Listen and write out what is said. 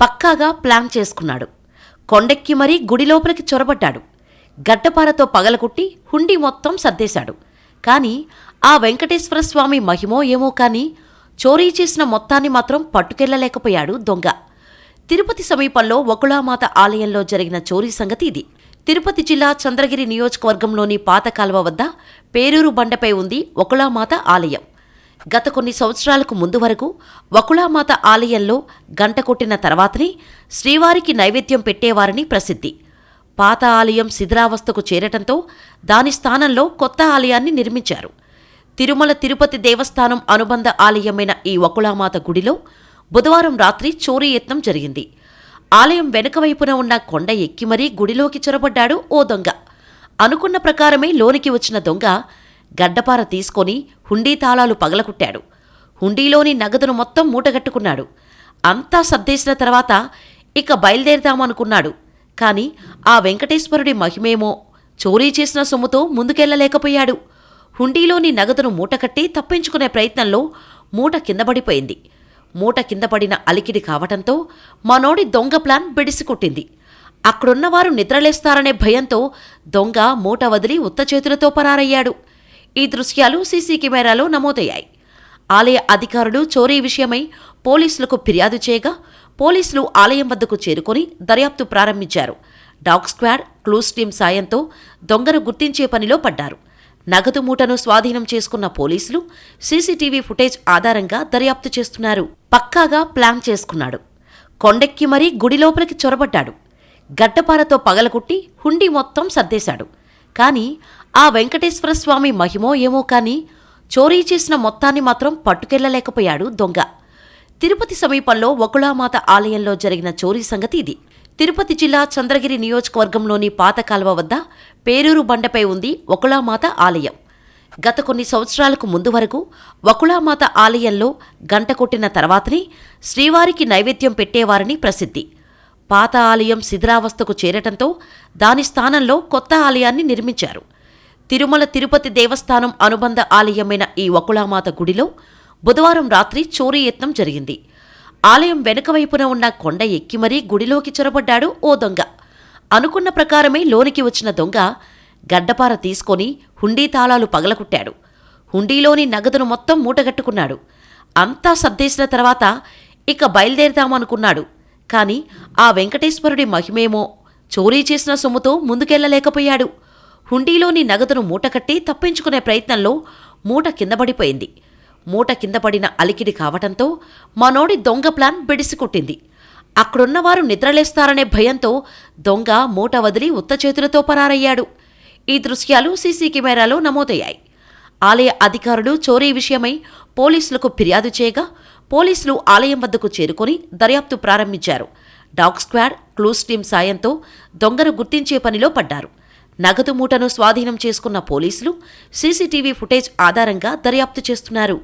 పక్కాగా ప్లాన్ చేసుకున్నాడు. కొండెక్కి మరీ గుడి లోపలికి చొరబడ్డాడు. గడ్డపారతో పగలగొట్టి హుండీ మొత్తం సర్దేశాడు. కానీ ఆ వెంకటేశ్వర స్వామి మహిమో ఏమో కానీ చోరీ చేసిన మొత్తాన్ని మాత్రం పట్టుకెళ్ళలేకపోయాడు దొంగ. తిరుపతి సమీపంలో వకుళామాత ఆలయంలో జరిగిన చోరీ సంగతి ఇది. తిరుపతి జిల్లా చంద్రగిరి నియోజకవర్గంలోని పాత కాలువ వద్ద పేరూరు బండపై ఉంది వకుళామాత ఆలయం. గత కొన్ని సంవత్సరాలకు ముందు వరకు వకుళామాత ఆలయంలో గంట కొట్టిన తర్వాతనే శ్రీవారికి నైవేద్యం పెట్టేవారని ప్రసిద్ధి. పాత ఆలయం శిథిరావస్థకు చేరటంతో దాని స్థానంలో కొత్త ఆలయాన్ని నిర్మించారు. తిరుమల తిరుపతి దేవస్థానం అనుబంధ ఆలయమైన ఈ వకుళామాత గుడిలో బుధవారం రాత్రి చోరీ యత్నం జరిగింది. ఆలయం వెనుక వైపున ఉన్న కొండ ఎక్కి మరీ గుడిలోకి చొరబడ్డాడు ఓ దొంగ. అనుకున్న ప్రకారమే లోనికి వచ్చిన దొంగ గడ్డపార తీసుకొని హుండీ తాళాలు పగలకుట్టాడు హుండీలోని నగదును మొత్తం మూటగట్టుకున్నాడు. అంతా సర్దేసిన తర్వాత ఇక బయలుదేరుదామనుకున్నాడు. కాని ఆ వెంకటేశ్వరుడి మహిమేమో చోరీ చేసిన సొమ్ముతో ముందుకెళ్ళలేకపోయాడు. హుండీలోని నగదును మూటకట్టి తప్పించుకునే ప్రయత్నంలో మూట కిందపడిపోయింది మూట కిందపడిన అలికిడి కావటంతో మనోడి దొంగ ప్లాన్ బిడిసికొట్టింది. అక్కడున్నవారు నిద్రలేస్తారనే భయంతో దొంగ మూట వదిలి ఉత్త చేతులతో పరారయ్యాడు. ఈ దృశ్యాలు సీసీ కెమెరాలో నమోదయ్యాయి. ఆలయ అధికారులు చోరీ విషయమై పోలీసులకు ఫిర్యాదు చేయగా పోలీసులు ఆలయం వద్దకు చేరుకొని దర్యాప్తు ప్రారంభించారు. డాగ్ స్క్వాడ్ క్లూస్ టీం సాయంతో దొంగను గుర్తించే పనిలో పడ్డారు. నగదు మూటను స్వాధీనం చేసుకున్న పోలీసులు సీసీటీవీ ఫుటేజ్ ఆధారంగా దర్యాప్తు చేస్తున్నారు. పక్కాగా ప్లాన్ చేసుకున్నాడు. కొండెక్కి మరీ గుడి లోపలికి చొరబడ్డాడు. గడ్డపారతో పగలగొట్టి హుండీ మొత్తం సర్దేశాడు. కానీ ఆ వెంకటేశ్వర స్వామి మహిమో ఏమో కానీ చోరీ చేసిన మొత్తాన్ని మాత్రం పట్టుకెళ్ళలేకపోయాడు దొంగ. తిరుపతి సమీపంలో వకుళామాత ఆలయంలో జరిగిన చోరీ సంగతి ఇది. తిరుపతి జిల్లా చంద్రగిరి నియోజకవర్గంలోని పాత కాలువ వద్ద పేరూరు బండపై ఉంది వకుళామాత ఆలయం. గత కొన్ని సంవత్సరాలకు ముందు వరకు వకుళామాత ఆలయంలో గంట కొట్టిన తర్వాతనే శ్రీవారికి నైవేద్యం పెట్టేవారని ప్రసిద్ధి. పాత ఆలయం శిథిరావస్థకు చేరటంతో దాని స్థానంలో కొత్త ఆలయాన్ని నిర్మించారు. తిరుమల తిరుపతి దేవస్థానం అనుబంధ ఆలయమైన ఈ వకుళామాత గుడిలో బుధవారం రాత్రి చోరీ యత్నం జరిగింది. ఆలయం వెనుక వైపున ఉన్న కొండ ఎక్కి మరీ గుడిలోకి చొరబడ్డాడు ఓ దొంగ. అనుకున్న ప్రకారమే లోనికి వచ్చిన దొంగ గడ్డపార తీసుకొని హుండీ తాళాలు పగలకుట్టాడు హుండీలోని నగదును మొత్తం మూటగట్టుకున్నాడు. అంతా సర్దేసిన తర్వాత ఇక బయలుదేరుతామనుకున్నాడు కాని ఆ వెంకటేశ్వరుడి మహిమేమో చోరీ చేసిన సొమ్ముతో ముందుకెళ్ళలేకపోయాడు. హుండీలోని నగదును మూటకట్టి తప్పించుకునే ప్రయత్నంలో మూట కిందపడిపోయింది మూట కింద పడిన అలికిడి కావటంతో మనోడి దొంగ ప్లాన్ బిడిసికొట్టింది. అక్కడున్నవారు నిద్రలేస్తారనే భయంతో దొంగ మూట వదిలి ఉత్త చేతులతో పరారయ్యాడు. ఈ దృశ్యాలు సీసీ కెమెరాలో నమోదయ్యాయి. ఆలయ అధికారులు చోరీ విషయమై పోలీసులకు ఫిర్యాదు చేయగా పోలీసులు ఆలయం వద్దకు చేరుకొని దర్యాప్తు ప్రారంభించారు. డాగ్ స్క్వాడ్ క్లూస్ టీం సాయంతో దొంగను గుర్తించే పనిలో పడ్డారు. నగదు మూటను స్వాధీనం చేసుకున్న పోలీసులు సీసీటీవీ ఫుటేజ్ ఆధారంగా దర్యాప్తు చేస్తున్నారు.